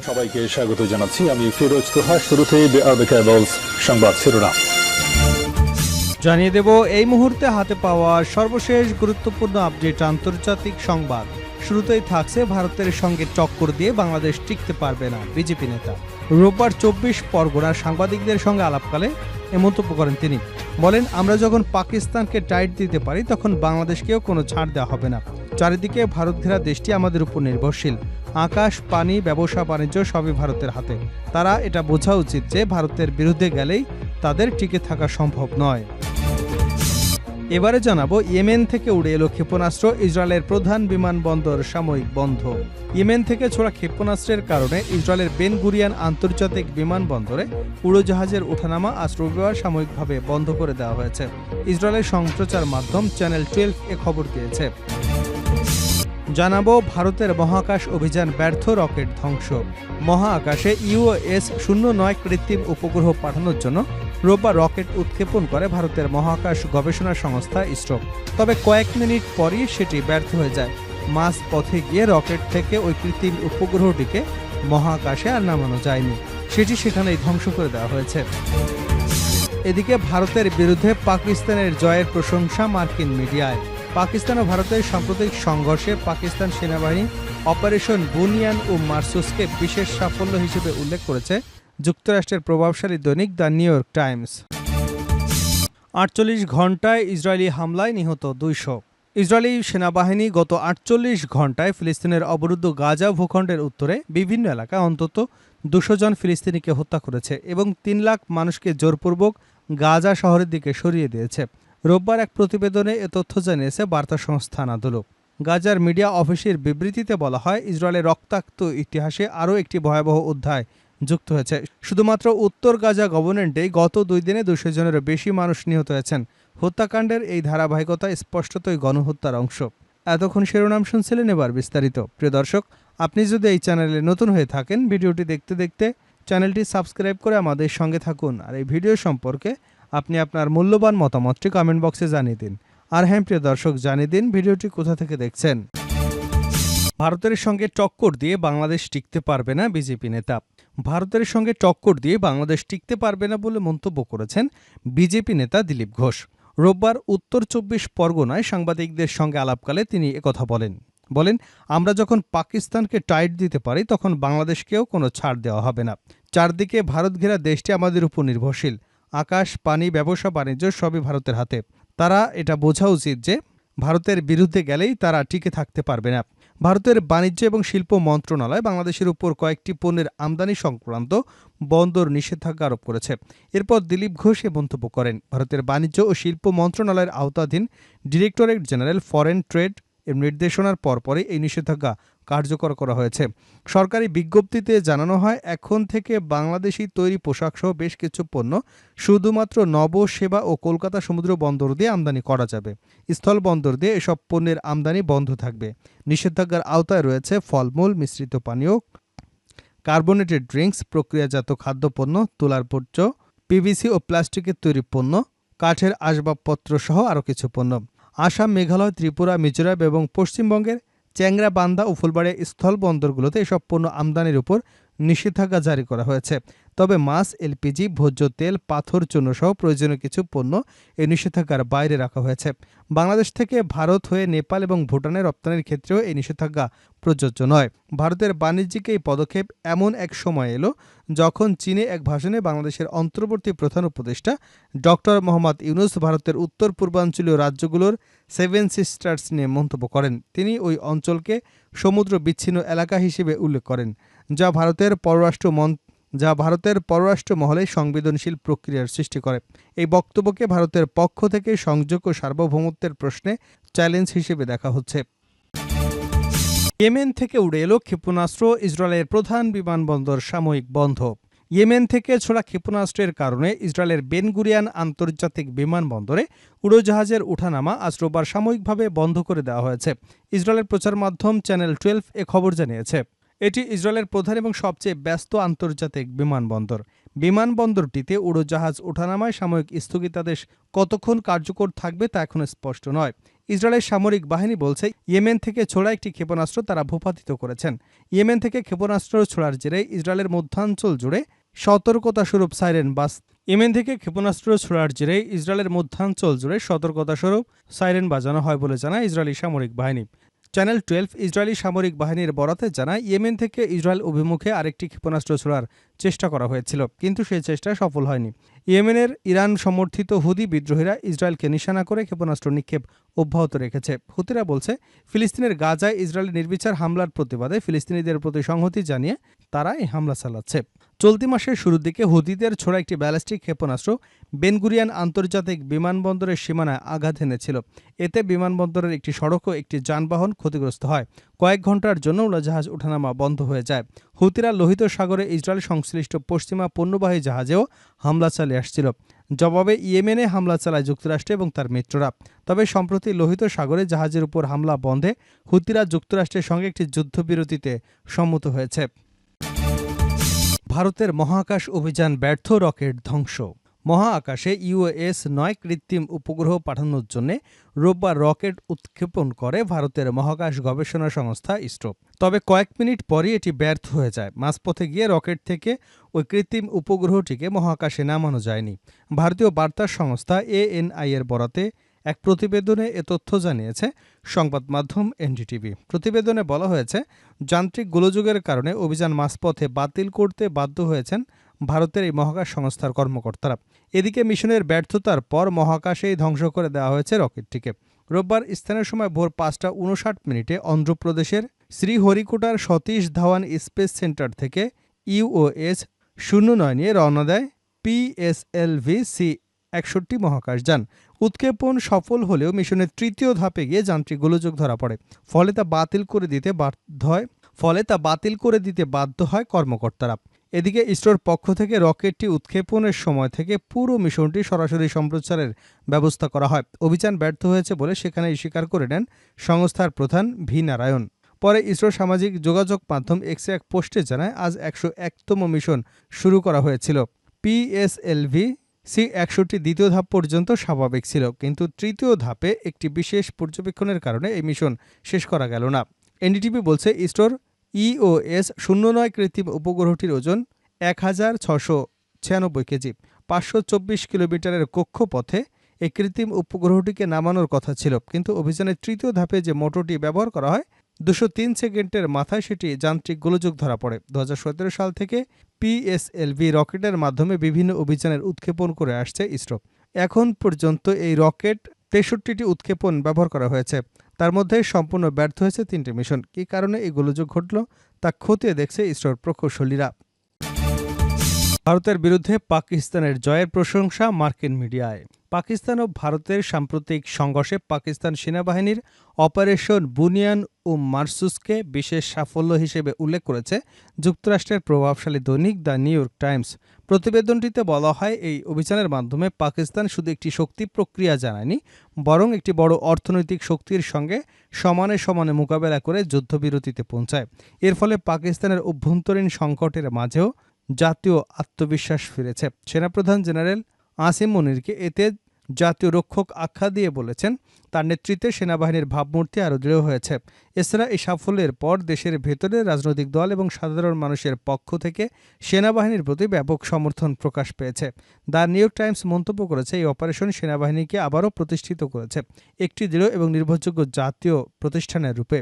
সবাইকে স্বাগত জানাচ্ছি। আমি ফিরোজ তোহা সংবাদ শিরোনাম। জানিয়ে দেব, এই মুহূর্তে হাতে পাওয়া সর্বশেষ গুরুত্বপূর্ণ আপডেট আন্তর্জাতিক সংবাদ। শুরুতেই থাকছে ভারতের সঙ্গে দিয়ে বাংলাদেশ টিকতে পারবে না বিজেপি নেতা। রোববার চব্বিশ পরগনার সাংবাদিকদের সঙ্গে আলাপকালে এ মন্তব্য করেন তিনি। বলেন, আমরা যখন পাকিস্তানকে টাইট দিতে পারি, তখন বাংলাদেশকেও কোনো ছাড় দেওয়া হবে না। চারিদিকে ভারত ঘেরা দেশটি আমাদের উপর নির্ভরশীল। আকাশ, পানি, ব্যবসা, বাণিজ্য সবই ভারতের হাতে। তারা এটা বোঝা উচিত যে ভারতের বিরুদ্ধে গেলেই তাদের টিকে থাকা সম্ভব নয়। এবারে জানাব, ইয়েমেন থেকে উড়ে এলো ক্ষেপণাস্ত্র, ইসরায়েলের প্রধান বিমানবন্দর সাময়িক বন্ধ। ইয়েমেন থেকে ছোড়া ক্ষেপণাস্ত্রের কারণে ইসরায়েলের বেন গুরিয়ান আন্তর্জাতিক বিমানবন্দরে উড়োজাহাজের ওঠানামা আজ রবিবার সাময়িকভাবে বন্ধ করে দেওয়া হয়েছে। ইসরায়েলের সম্প্রচার মাধ্যম চ্যানেল টুয়েলভ এ খবর দিয়েছে। জানাব ভারতের মহাকাশ অভিযান ব্যর্থ, রকেট ধ্বংস। মহাকাশে ইউএস শূন্য নয় কৃত্রিম উপগ্রহ পাঠানোর জন্য রোববার রকেট উৎক্ষেপণ করে ভারতের মহাকাশ গবেষণা সংস্থা ইসরো তবে কয়েক মিনিট পরই সেটি ব্যর্থ হয়ে যায়। মাঝ পথে গিয়ে রকেট থেকে ওই কৃত্রিম উপগ্রহটিকে মহাকাশে আর নামানো যায়নি। সেটি সেখানেই ধ্বংস করে দেওয়া হয়েছে। এদিকে ভারতের বিরুদ্ধে পাকিস্তানের জয়ের প্রশংসা মার্কিন মিডিয়ায়। পাকিস্তান ও ভারতের সাম্প্রতিক সংঘর্ষে পাকিস্তান সেনাবাহিনী অপারেশন বুনিয়ান ও মার্সুসকে বিশেষ সাফল্য হিসেবে উল্লেখ করেছে যুক্তরাষ্ট্রের প্রভাবশালী দৈনিক দ্য নিউ ইয়র্ক টাইমস। আটচল্লিশ ঘন্টায় ইসরায়েলি হামলায় নিহত দুইশো। ইসরায়েলি সেনাবাহিনী গত আটচল্লিশ ঘন্টায় ফিলিস্তিনের অবরুদ্ধ গাজা ভূখণ্ডের উত্তরে বিভিন্ন এলাকায় অন্তত দুশো জন ফিলিস্তিনিকে হত্যা করেছে এবং তিন লাখ মানুষকে জোরপূর্বক গাজা শহরের দিকে সরিয়ে দিয়েছে। রোববার এক প্রতিবেদনে এ তথ্য জানিয়েছে বার্তা সংস্থা আনাদুলো গাজার মিডিয়া অফিসের বিবৃতিতে বলা হয় ইসরায়েলের রক্তাক্ত ইতিহাসে আরও একটি ভয়াবহ অধ্যায় যুক্ত হয়েছে। শুধুমাত্র উত্তর গাজা গভর্নমেন্টেই গত দুই দিনে দুশো জনেরও বেশি মানুষ নিহত হয়েছেন। হত্যাকাণ্ডের এই ধারাবাহিকতা স্পষ্টতই গণহত্যার অংশ। এতক্ষণ শিরোনাম শুনছিলেন এবার বিস্তারিত। প্রিয় দর্শক, আপনি যদি এই চ্যানেলে নতুন হয়ে থাকেন, ভিডিওটি দেখতে দেখতে চ্যানেলটি সাবস্ক্রাইব করে আমাদের সঙ্গে থাকুন। আর এই ভিডিও সম্পর্কে আপনি আপনার মূল্যবান মতামতটি কমেন্ট বক্সে জানিয়ে দিন। আর হ্যাঁ প্রিয় দর্শক, জানিয়ে দিন ভিডিওটি কোথা থেকে দেখছেন। ভারতের সঙ্গে টক্কর দিয়ে বাংলাদেশ টিকতে পারবে না বিজেপি নেতা। ভারতের সঙ্গে টক্কর দিয়ে বাংলাদেশ টিকতে পারবে না বলে মন্তব্য করেছেন বিজেপি নেতা দিলীপ ঘোষ। রোববার উত্তর চব্বিশ পরগনায় সাংবাদিকদের সঙ্গে আলাপকালে তিনি একথা বলেন। বলেন, আমরা যখন পাকিস্তানকে টাইট দিতে পারি, তখন বাংলাদেশকেও কোনো ছাড় দেওয়া হবে না। চারদিকে ভারত ঘেরা দেশটি আমাদের উপর নির্ভরশীল। আকাশ, পানি, ব্যবসা, বাণিজ্য সবই ভারতের হাতে। তারা এটা বোঝা উচিত যে ভারতের বিরুদ্ধে গেলেই তারা টিকে থাকতে পারবে না। ভারতের বাণিজ্য এবং শিল্প মন্ত্রণালয় বাংলাদেশের উপর কয়েকটি পণ্যের আমদানি সংক্রান্ত বন্দর নিষেধাজ্ঞা আরোপ করেছে। এরপর দিলীপ ঘোষ এ মন্তব্য করেন। ভারতের বাণিজ্য ও শিল্প মন্ত্রণালয়ের আওতাধীন ডিরেক্টরেট জেনারেল ফরেন ট্রেড এর নির্দেশনার পরপরই এই নিষেধাজ্ঞা কার্যকর করা হয়েছে। সরকারি বিজ্ঞপ্তিতে জানানো হয়, এখন থেকে বাংলাদেশি তৈরি পোশাকসহ বেশ কিছু পণ্য শুধুমাত্র নব সেবা ও কলকাতা সমুদ্র বন্দর দিয়ে আমদানি করা যাবে। স্থল বন্দর দিয়ে এসব পণ্যের আমদানি বন্ধ থাকবে। নিষেধাজ্ঞার আওতায় রয়েছে ফলমূল, মিশ্রিত পানীয়, কার্বোনেটেড ড্রিঙ্কস, প্রক্রিয়াজাত খাদ্যপণ্য, তুলার পর্য, পিভিসি ও প্লাস্টিকের তৈরি পণ্য, কাঠের আসবাবপত্র সহ আরও কিছু পণ্য। আসাম, মেঘালয়, ত্রিপুরা, মিজোরাম এবং পশ্চিমবঙ্গের চ্যাংরা বান্দা ও ফুলবাড়িয়া স্থল বন্দরগুলোতে এসব পণ্য আমদানির উপর নিষেধাজ্ঞা জারি করা হয়েছে। তবে মাছ, এলপিজি, ভোজ্য তেল, পাথর, চূর্ণ সহ প্রয়োজনীয় কিছু পণ্য এই নিষেধাজ্ঞার বাইরে রাখা হয়েছে। বাংলাদেশ থেকে ভারত হয়ে নেপাল এবং ভুটানে রপ্তানির ক্ষেত্রেও এই নিষেধাজ্ঞা প্রযোজ্য নয়। ভারতের বাণিজ্যিক এই পদক্ষেপ এমন এক সময় এলো যখন চীনে এক ভাষণে বাংলাদেশের অন্তর্বর্তী প্রধান উপদেষ্টা ডক্টর মোহাম্মদ ইউনুস ভারতের উত্তর পূর্বাঞ্চলীয় রাজ্যগুলোর সেভেন সিস্টার্স নিয়ে মন্তব্য করেন। তিনি ওই অঞ্চলকে সমুদ্র বিচ্ছিন্ন এলাকা হিসেবে উল্লেখ করেন। যা ভারতের পররাষ্ট্র যা ভারতের পররাষ্ট্র মহলে সংবেদনশীল প্রক্রিয়ার সৃষ্টি করে। এই বক্তব্যকে ভারতের পক্ষ থেকে সংযোগ ও সার্বভৌমত্বের প্রশ্নে চ্যালেঞ্জ হিসেবে দেখা হচ্ছে। ইয়েমেন থেকে উড়ে এলো ক্ষেপণাস্ত্র, ইসরায়েলের প্রধান বিমানবন্দর সাময়িক বন্ধ। ইয়েমেন থেকে ছোড়া ক্ষেপণাস্ত্রের কারণে ইসরায়েলের বেনগুরিয়ান আন্তর্জাতিক বিমানবন্দরে উড়োজাহাজের ওঠানামা আজ রোববার সাময়িকভাবে বন্ধ করে দেওয়া হয়েছে। ইসরায়েলের প্রচার মাধ্যম চ্যানেল টুয়েলভ এ খবর জানিয়েছে। এটি ইসরায়েলের প্রধান এবং সবচেয়ে ব্যস্ত আন্তর্জাতিক বিমানবন্দর। বিমানবন্দরটিতে উড়োজাহাজ ওঠানামায় সাময়িক স্থগিতাদেশ কতক্ষণ কার্যকর থাকবে তা এখনও স্পষ্ট নয়। ইসরায়েলের সামরিক বাহিনী বলছে, ইয়েমেন থেকে ছোড়া একটি ক্ষেপণাস্ত্র তারা ভূপাতিত করেছেন। ইয়েমেন থেকে ক্ষেপণাস্ত্র ছোড়ার জেরে ইসরায়েলের মধ্যাঞ্চল জুড়ে সতর্কতা স্বরূপ সাইরেন বাস। ইয়েমেন থেকে ক্ষেপণাস্ত্র ছোড়ার জেরে ইসরায়েলের মধ্যাঞ্চল জুড়ে সতর্কতা স্বরূপ সাইরেন বাজানো হয় বলে জানায় ইসরায়েলি সামরিক বাহিনী। চ্যানেল টুয়েলভ ইসরায়েলি সামরিক বাহিনীর বরাতে জানায় ইয়েমেন থেকে ইসরায়েল অভিমুখে আরেকটি ক্ষেপণাস্ত্র ছোড়ার চেষ্টা করা হয়েছিল, কিন্তু সেই চেষ্টা সফল হয়নি। ইয়েমেনের ইরান সমর্থিত হুদি বিদ্রোহীরা ইসরায়েলকে নিশানা করে ক্ষেপণাস্ত্র নিক্ষেপ অব্যাহত রেখেছে। হুতিরা বলছে, ফিলিস্তিনের গাজায় ইসরায়েলের নির্বিচার হামলার প্রতিবাদে ফিলিস্তিনিদের প্রতি সংহতি জানিয়ে তারা এই হামলা চালাচ্ছে। চলতি মাসের শুরুর দিকে হুদিদের ছোড়া একটি ব্যালিস্টিক ক্ষেপণাস্ত্র বেনগুরিয়ান আন্তর্জাতিক বিমানবন্দরের সীমানায় আঘাত এনেছিল। এতে বিমানবন্দরের একটি সড়ক ও একটি যানবাহন ক্ষতিগ্রস্ত হয়। কয়েক ঘণ্টার জন্য উড়োজাহাজ ওঠানামা বন্ধ হয়ে যায়। হুতিরা লোহিত সাগরে ইসরায়েল সংশ্লিষ্ট পশ্চিমা পণ্যবাহী জাহাজেও হামলা চালিয়ে আসছিল। জবাবে ইয়েমেনে হামলা চালায় যুক্তরাষ্ট্র এবং তার মিত্ররা। তবে সম্প্রতি লোহিত সাগরে জাহাজের উপর হামলা বন্ধে হুতিরা যুক্তরাষ্ট্রের সঙ্গে একটি যুদ্ধবিরতিতে সম্মত হয়েছে। ভারতের মহাকাশ অভিযান ব্যর্থ, রকেট ধ্বংস। মহাকাশে ইউএস নয় কৃত্রিম উপগ্রহ পাঠানোর জন্য রোববার রকেট উৎক্ষেপণ করে ভারতের মহাকাশ গবেষণা সংস্থা ইসরো তবে কয়েক মিনিট পরই এটি ব্যর্থ হয়ে যায়। মাঝপথে গিয়ে রকেট থেকে ওই কৃত্রিম উপগ্রহটিকে মহাকাশে নামানো যায়নি। ভারতীয় বার্তা সংস্থা এএনআই এর বরাতে এক প্রতিবেদনে এ তথ্য জানিয়েছে সংবাদ মাধ্যম এনডিটিভি। প্রতিবেদনে বলা হয়েছে, যান্ত্রিক গোলযোগের কারণে অভিযান মাঝপথে বাতিল করতে বাধ্য হয়েছেন ভারতের এই মহাকাশ সংস্থার কর্মকর্তারা। এদিকে মিশনের ব্যর্থতার পর মহাকাশেই ধ্বংস করে দেওয়া হয়েছে রকেটটিকে। রোববার স্থানীয় সময় ভোর পাঁচটা উনষাট মিনিটে অন্ধ্রপ্রদেশের শ্রীহরিকোটার সতীশ ধাওয়ান স্পেস সেন্টার থেকে ইউওএস শূন্য নয় নিয়ে রওনা দেয় পিএসএলভি সি একষট্টি মহাকাশযান উৎক্ষেপণ সফল হলেও মিশনের তৃতীয় ধাপে গিয়ে যান্ত্রিক গোলযোগ ধরা পড়ে। ফলে তা বাতিল করে দিতে বাধ্য হয় ফলে তা বাতিল করে দিতে বাধ্য হয় কর্মকর্তারা। এদিকে ইসরোর পক্ষ থেকে রকেটটি উৎক্ষেপণের সময় থেকে পুরো মিশনটি সরাসরি সম্প্রচারের ব্যবস্থা করা হয়। অভিযান ব্যর্থ হয়েছে বলে সেখানেই স্বীকার করে নেন সংস্থার প্রধান ভি নারায়ণ। পরে ইসরো সামাজিক যোগাযোগ মাধ্যম এক্সে এক পোস্টে জানায়, আজ একশো একতম মিশন শুরু করা হয়েছিল। পিএসএলভি সি একশোটি দ্বিতীয় ধাপ পর্যন্ত স্বাভাবিক ছিল, কিন্তু তৃতীয় ধাপে একটি বিশেষ পর্যবেক্ষণের কারণে এই মিশন শেষ করা গেল না। এনডিটিভি বলছে, ইসরোর ইওএস শূন্য নয় কৃত্রিম উপগ্রহটির ওজন এক হাজার ছশো ছিয়ানব্বই কেজি। পাঁচশো চব্বিশ কিলোমিটারের কক্ষপথে এই কৃত্রিম উপগ্রহটিকে নামানোর কথা ছিল, কিন্তু অভিযানের তৃতীয় ধাপে যে মোটরটি ব্যবহার করা হয়, দুশো তিন সেকেন্ডের মাথায় সেটি যান্ত্রিক গোলযোগ ধরা পড়ে। দু হাজার সতেরো সাল থেকে পিএসএলভি রকেটের মাধ্যমে বিভিন্ন অভিযানের উৎক্ষেপণ করে আসছে ইসরো। এখন পর্যন্ত এই রকেট তেষট্টিটি উৎক্ষেপণ ব্যবহার করা হয়েছে। তার মধ্যে সম্পূর্ণ ব্যর্থ হয়েছে তিনটি মিশন। কি কারণে এই গোলযোগ ঘটল তা খতিয়ে দেখছে ইসরোর প্রকৌশলীরা। ভারতের বিরুদ্ধে পাকিস্তানের জয়ের প্রশংসা মার্কিন মিডিয়ায়। পাকিস্তান ও ভারতের সাম্প্রতিক সংঘর্ষে পাকিস্তান সেনাবাহিনীর অপারেশন বুনিয়ান ও মার্সুসকে বিশেষ সাফল্য হিসেবে উল্লেখ করেছে যুক্তরাষ্ট্রের প্রভাবশালী দৈনিক দ্য নিউ ইয়র্ক টাইমস। প্রতিবেদনটিতে বলা হয়, এই অভিযানের মাধ্যমে পাকিস্তান শুধু একটি শক্তি প্রক্রিয়া জানায়নি, বরং একটি বড় অর্থনৈতিক শক্তির সঙ্গে সমানে সমানে মোকাবেলা করে যুদ্ধবিরতিতে পৌঁছায়। এর ফলে পাকিস্তানের অভ্যন্তরীণ সংকটের মাঝেও জাতীয় আত্মবিশ্বাস ফিরেছে। সেনাপ্রধান জেনারেল আসিম মনিরকে এতে জাতীয় রক্ষক আখ্যা দিয়ে বলেছেন, তার নেতৃত্বে সেনাবাহিনীর ভাবমূর্তি আরও দৃঢ় হয়েছে। এছাড়া এই সাফল্যের পর দেশের ভেতরে রাজনৈতিক দল এবং সাধারণ মানুষের পক্ষ থেকে সেনাবাহিনীর প্রতি ব্যাপক সমর্থন প্রকাশ পেয়েছে। দ্য নিউ ইয়র্ক টাইমস মন্তব্য করেছে, এই অপারেশন সেনাবাহিনীকে আবারও প্রতিষ্ঠিত করেছে। একটি দৃঢ় এবং নির্ভরযোগ্য জাতীয় প্রতিষ্ঠানের রূপে।